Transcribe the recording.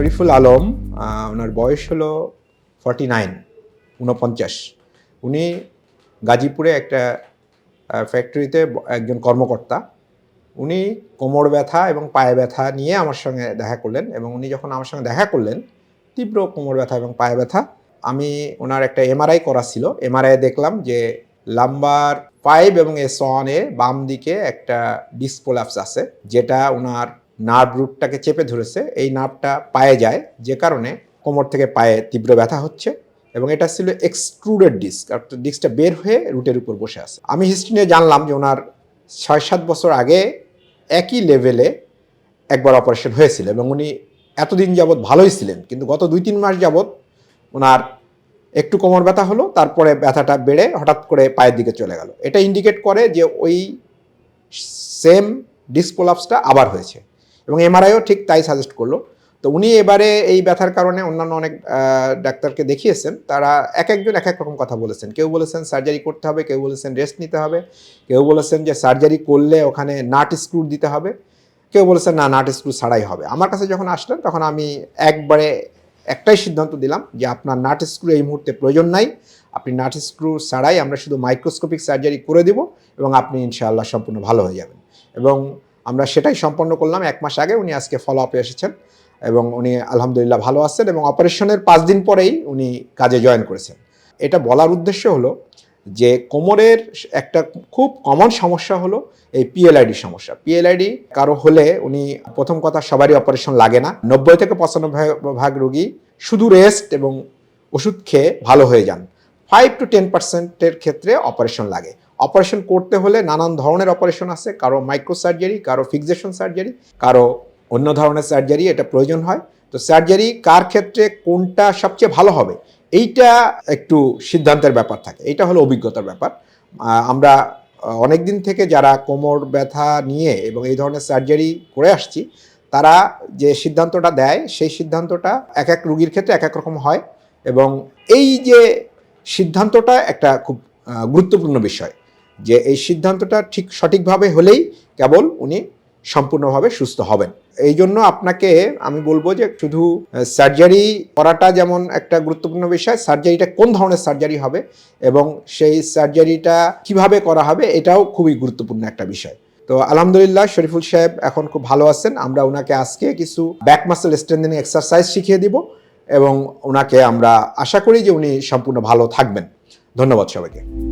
শরীফুল আলম ওনার বয়স হলো forty nine উনপঞ্চাশ উনি গাজীপুরে একটা ফ্যাক্টরিতে একজন কর্মকর্তা। উনি কোমর ব্যথা এবং পায়ে ব্যথা নিয়ে আমার সঙ্গে দেখা করলেন এবং উনি যখন আমার সঙ্গে দেখা করলেন, তীব্র কোমর ব্যথা এবং পায়ে ব্যথা, আমি ওনার একটা এমআরআই করা ছিল। এমআরআই দেখলাম যে লাম্বার ফাইভ এবং এস ওয়ানে বাম দিকে একটা ডিসপোলাপস আছে, যেটা ওনার নার্ভ রুটটাকে চেপে ধরেছে, এই নার্ভটা পায়ে যায়, যে কারণে কোমর থেকে পায়ে তীব্র ব্যথা হচ্ছে এবং এটা ছিল এক্সট্রুডেড ডিস্ক, অর্থাৎ ডিস্কটা বের হয়ে রুটের উপর বসে আছে। আমি হিস্ট্রি নিয়ে জানলাম যে ওনার ছয় সাত বছর আগে একই লেভেলে একবার অপারেশন হয়েছিল এবং উনি এতদিন যাবৎ ভালোই ছিলেন, কিন্তু গত দুই তিন মাস যাবৎ ওনার একটু কোমর ব্যথা হলো, তারপরে ব্যথাটা বেড়ে হঠাৎ করে পায়ের দিকে চলে গেল। এটা ইন্ডিকেট করে যে ওই সেম ডিসপোলাপসটা আবার হয়েছে। এবং এমআরআইও ঠিক তাই সাজেস্ট করল। তো উনি এবারে এই ব্যথার কারণে অন্যান্য অনেক ডাক্তারকে দেখিয়েছেন। তারা এক একজন এক এক রকম কথা বলেছেন। কেউ বলেছেন সার্জারি করতে হবে, কেউ বলেছেন রেস্ট নিতে হবে, কেউ বলেছেন যে সার্জারি করলে ওখানে নাট স্ক্রু দিতে হবে, কেউ বলেছেন না, নাট স্ক্রু ছাড়াই হবে। আমার কাছে যখন আসলেন, তখন আমি একবারে একটাই সিদ্ধান্ত দিলাম যে আপনার নাট স্ক্রু এই মুহূর্তে প্রয়োজন নাই। আপনি নাট স্ক্রু ছাড়াই আমরা শুধু মাইক্রোস্কোপিক সার্জারি করে দিব এবং আপনি ইনশাআল্লাহ সম্পূর্ণ ভালো হয়ে যাবেন। এবং আমরা সেটাই সম্পন্ন করলাম। এক মাস আগে উনি আজকে ফলো আপে এসেছেন এবং উনি আলহামদুলিল্লাহ ভালো আছেন এবং অপারেশনের পাঁচ দিন পরেই উনি কাজে জয়েন করেছেন। এটা বলার উদ্দেশ্য হলো যে কোমরের একটা খুব কমন সমস্যা হলো এই পিএলআইডি সমস্যা। পিএলআইডি কারও হলে উনি প্রথম কথা সবারই অপারেশন লাগে না। নব্বই থেকে পঁচানব্বই ভাগ রোগী শুধু রেস্ট এবং ওষুধ খেয়ে ভালো হয়ে যান। ফাইভ টু টেন পার্সেন্টের ক্ষেত্রে অপারেশন লাগে। অপারেশন করতে হলে নানান ধরনের অপারেশন আছে। কারও মাইক্রো সার্জারি কারও ফিক্সেশন সার্জারি কারও অন্য ধরনের সার্জারি এটা প্রয়োজন হয়। তো সার্জারি কার ক্ষেত্রে কোনটা সবচেয়ে ভালো হবে, এইটা একটু সিদ্ধান্তের ব্যাপার থাকে। এটা হলো অভিজ্ঞতার ব্যাপার। আমরা অনেক দিন থেকে যারা কোমর ব্যথা নিয়ে এবং এই ধরনের সার্জারি করে আসছি, তারা যে সিদ্ধান্তটা দেয়, সেই সিদ্ধান্তটা এক এক রুগীর ক্ষেত্রে এক এক রকম হয়। এবং এই যে সিদ্ধান্তটা একটা খুব গুরুত্বপূর্ণ বিষয়। যে এই সিদ্ধান্তটা ঠিক সঠিকভাবে হলেই কেবল উনি সম্পূর্ণভাবে সুস্থ হবেন। এই জন্য আপনাকে আমি বলব যে শুধু সার্জারি করাটা যেমন একটা গুরুত্বপূর্ণ বিষয় সার্জারিটা কোন ধরনের সার্জারি হবে এবং সেই সার্জারিটা কীভাবে করা হবে এটাও খুবই গুরুত্বপূর্ণ একটা বিষয়। তো আলহামদুলিল্লাহ শরীফুল সাহেব এখন খুব ভালো আছেন। আমরা ওনাকে আজকে কিছু ব্যাক মাসেল স্ট্রেন্থেনিং এক্সারসাইজ শিখিয়ে দিব এবং ওনাকে আমরা আশা করি যে উনি সম্পূর্ণ ভালো থাকবেন। ধন্যবাদ সবাইকে।